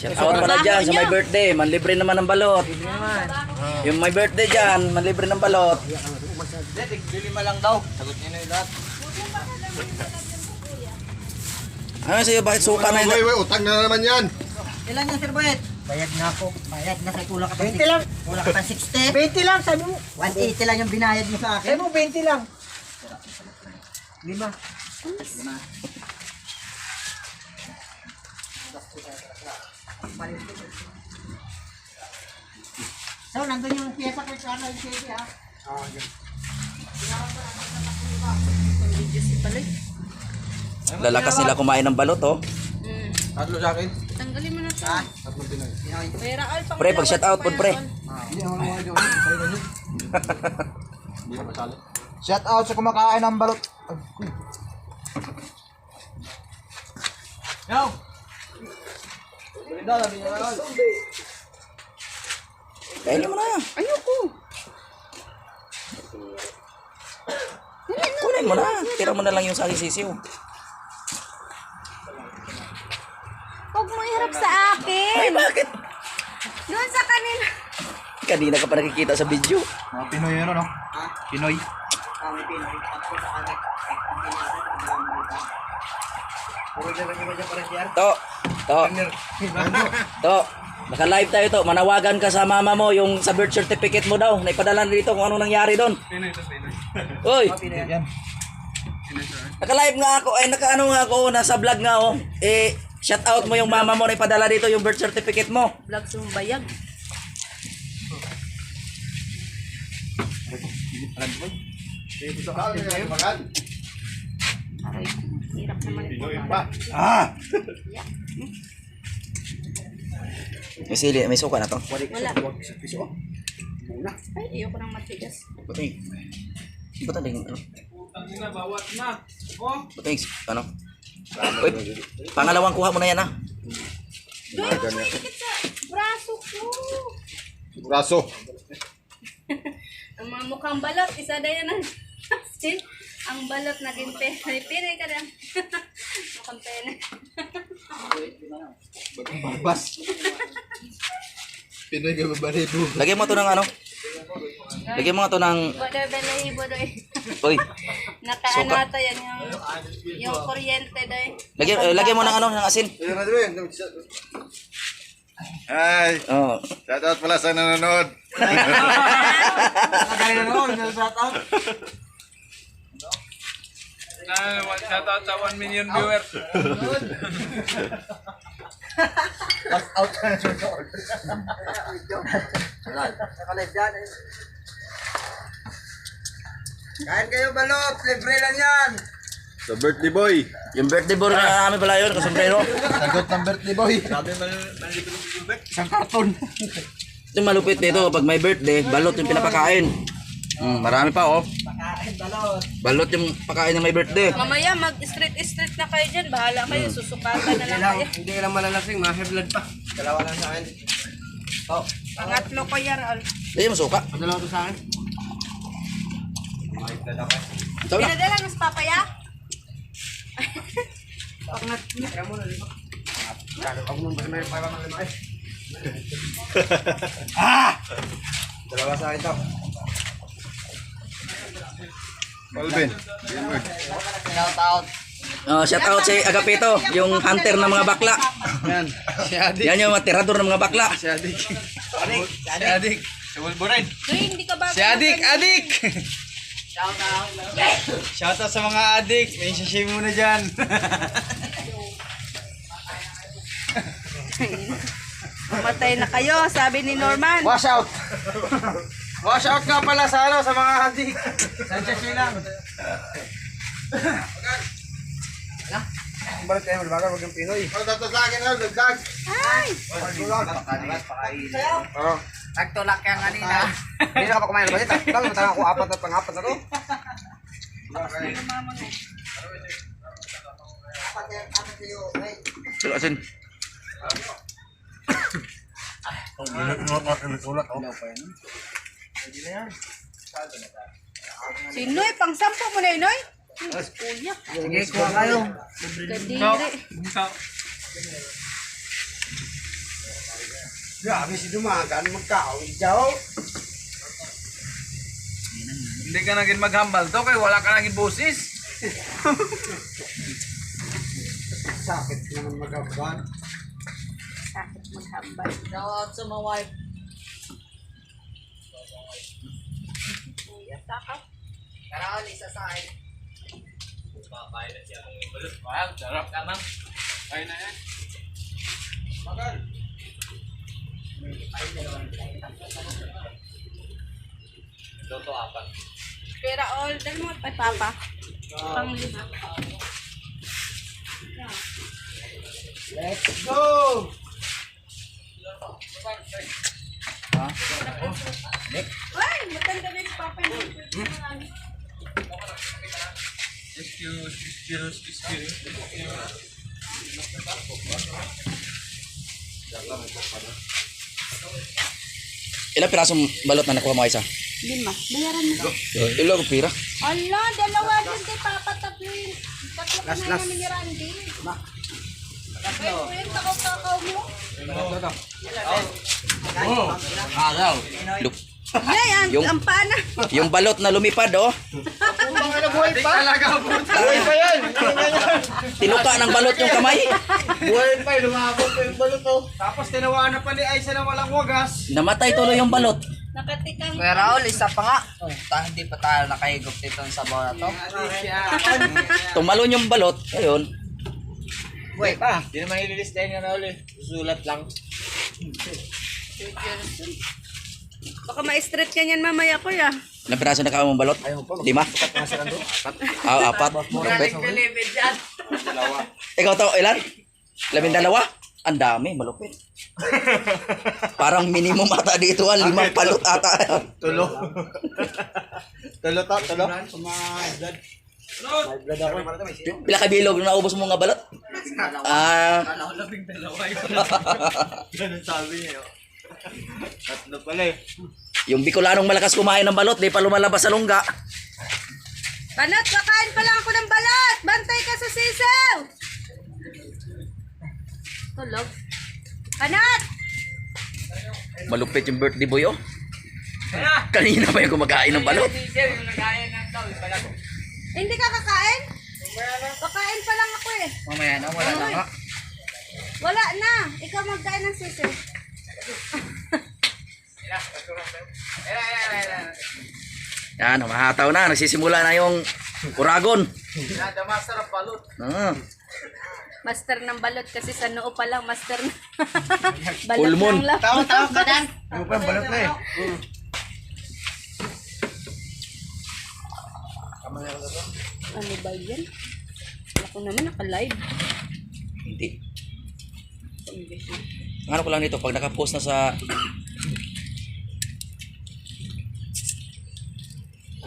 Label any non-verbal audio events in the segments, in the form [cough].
Shout out pala dyan sa my birthday, manlibre naman ng balot. Yung my birthday dyan, manlibre ng balot. Lima lang daw. Sagot niyo na yung lahat. Ano sa'yo, bakit suka na yun? wait, utang na naman yan. Ilan yan, Sir Boyet? Bayad na ako. Bayad na kay kulang ka pa 20 lang. Kulang ka pa 60. 20 lang, sabi mo. 180 lang yung binayad mo sa Sabi akin. mo 20 lang. Lima. So, nandun yung pyesa kay Sana yung CD ha. Video si Paloy. Lalakas nila kumain ng balot, oh. Hmm. Tatlo sa akin. Tanggalin mo na to. Tatlong Pinoy. Pera al pang Pre, pag shout out po, pre. Hindi ako mga joke. Pare na yun. [laughs] Hindi na masali. Shout out sa kumakain ng balot. Yo! Kainin mo na. Ayoko. Kunin mo na. Tira mo na lang yung sa aking sisiw. Huwag mo iharap sa akin. Ay, bakit? Doon sa kanila. Kanina ka pa nakikita sa video. Mga Pinoy yun, no? Pinoy. Kami Pinoy. To, to, to. Naka live tayo to. Manawagan ka sa mama mo yung sa birth certificate mo daw. Naipadala na dito kung ano nangyari doon. Uy, Yan. naka live nga ako. Ay, naka ano nga ako. Nasa vlog nga oh. Eh, shout out mo yung mama mo na ipadala dito yung birth certificate mo. Vlog sa bayag. Aray, hirap naman ito. Ah! [laughs] May sili, may suka na to. Wala. Ay, ayoko nang matigas. Buting. Buting din. Ano? Buting, ano? Uy, pangalawang kuha mo na yan ah. Doon mo maikit sa braso ko. Braso. [laughs] Ang mga mukhang balot, isa na yan ang [laughs] Sin, ang balot naging pene. Pene ka lang. [laughs] mukhang pene. Bas. Pinoy ka babaribo. Lagyan mo to ng ano? Lagyan mo to ng... Bodoy, balahibo doy. Uy, [laughs] Nakaano ata yan yung, yung kuryente doy. lagyan, eh, lagyan mo ng ano, ng asin. Hi! Oh. Shout out pala sa nanonood. [laughs] Shout out. Shout out sa 1 million viewers. Out ka na, shout out. Nakalive dyan. eh. Kain kayo balot. Libre lang yan. Sa birthday boy. Yung birthday boy na namin pala yun, kasombrero. Sagot ng birthday boy. Sabi man, Isang karton. Yung malupit nito, pag may birthday, balot yung pinapakain. Mm, marami pa oh. Balot. Balot yung pakain ng may birthday. Mamaya mag-street-street na kayo dyan. Bahala kayo. Susukatan na lang kayo. Hindi lang malalasing, ma-high blood pa. Dalawa lang sa akin. Oh, Pangatlo ko yan. Al. Lagyan mo suka. dalawa to sa akin. Ito na. Pinadala ng papaya? Ako nung basta may para mga limay. [laughs] Dalawa sa akin to. Alvin. Shout out. Oh, shout out si Agapito, yung hunter ng mga bakla. Yan. Si Adik. Yan yung mga tirador ng mga bakla. Si Adik. Si Adik. Si Wolverine. Hindi ka bago. Si Adik! Adik! Shout out! Shout out sa mga adik! May sashimi muna dyan! Mamatay na kayo, sabi ni Norman. Wash out! Wash out nga pala sa ano, sa mga adik! Sa sashimi lang! Balik kayo, wala wag yung Pinoy. Ano dato sa akin na, dagdag. Ay! Oo. Nagtulak kaya kanina. Hindi na ka pa kumain ng basit. Lang, matanga ko apat at pang-apat na to. Sila asin. Si Noy, pang sampo mo na yun, Noy. Kuya. Sige, kuha kayo. Kadiri. Grabe si Dumagan, magkawin daw. Hindi ka naging maghambal to kay wala ka naging busis. Sakit naman magaban. Sakit maghambal. Shout out sa mga wife. Kuya, sakap. Karaon, isa sa akin. Wow, sarap naman. Ay na yan. Pera all, dali mo pa papa. Pang lima. Let's go! Ay, matanda na yung papa niya. Excuse, excuse, excuse. Ilang pirasong balot na nakuha mo isa? Lima. Bayaran mo. Ilang pira? Ala, dalawa din kay Papa, tatlo yun. Tatlo ka na namin ni Randy. Ay, kuya, takaw-takaw mo. Look. Yay, ang, Yung- ang pana. Yung balot na lumipad, oh. Buhay pa yan! Tinuka ng balot yung kamay. Buhay pa lumabot pa yung balot oh. Tapos tinawaan na pa ni Aisa na walang wagas. Namatay tuloy yung balot. Nakatikang. Kuya Raul, isa pa nga. Oh, ta, hindi pa tayo nakahigop dito sa bawa na to. Tumalon yung balot. Ayun. Buhay pa. Hindi naman ililis tayo nga Raul eh. Sulat lang. Baka ma-straight ka niyan mamaya, kuya. Ilang piraso na mong balot? Lima? Ah, apat. Malupit. Ikaw to, ilan? Labing dalawa? Ang dami, malupit. Parang minimum ata dito, ah, limang balot ata. Tulo. tulo to, tulo. May blood ako. Pila ka bilog na naubos mo nga balot? Ah, [laughs] Ganun sabi niya. oh. Tatlo pala eh. yung Bicolanong malakas kumain ng balot, di pa lumalabas sa lungga. Banat, kakain pa lang ako ng balat. Bantay ka sa sisaw. Tulog. Banat! Malupit yung birthday boy, oh. Kanina pa yung kumakain ng balot. Hindi ka kakain? Kakain pa lang ako eh. Mamaya na, wala na. Wala na. Ikaw magkain ng sisaw. Yan, mahataw na. Nagsisimula na yung uragon. Ah, Master ng balot kasi sa noo pa lang, master na. [laughs] balot Pulmon. lang lang. Tawag, tawag ka dan. Ano pa yung balot na eh. Ano ba yan? Ako naman naka-live. hindi. Ang ano ko lang dito, pag nakapost na sa...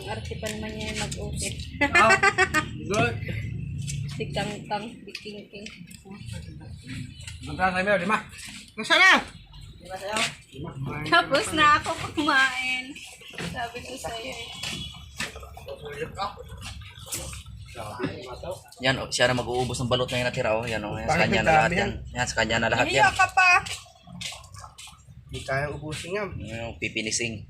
Ang arte pa naman niya yung mag-upit. [laughs] Good. Tikang-tang, biking-king. Magkano tayo meron, lima? Nasaan na? Tapos na ako kumain. Sabi ko sa'yo eh. Yan, oh, siya na mag-uubos ng balot na yung natira. Oh. Yan, oh. Yan, sa kanya na lahat yan. Yan, sa kanya na lahat yan. Ka pa. Hindi kaya ubusin yan. Yung pipinising.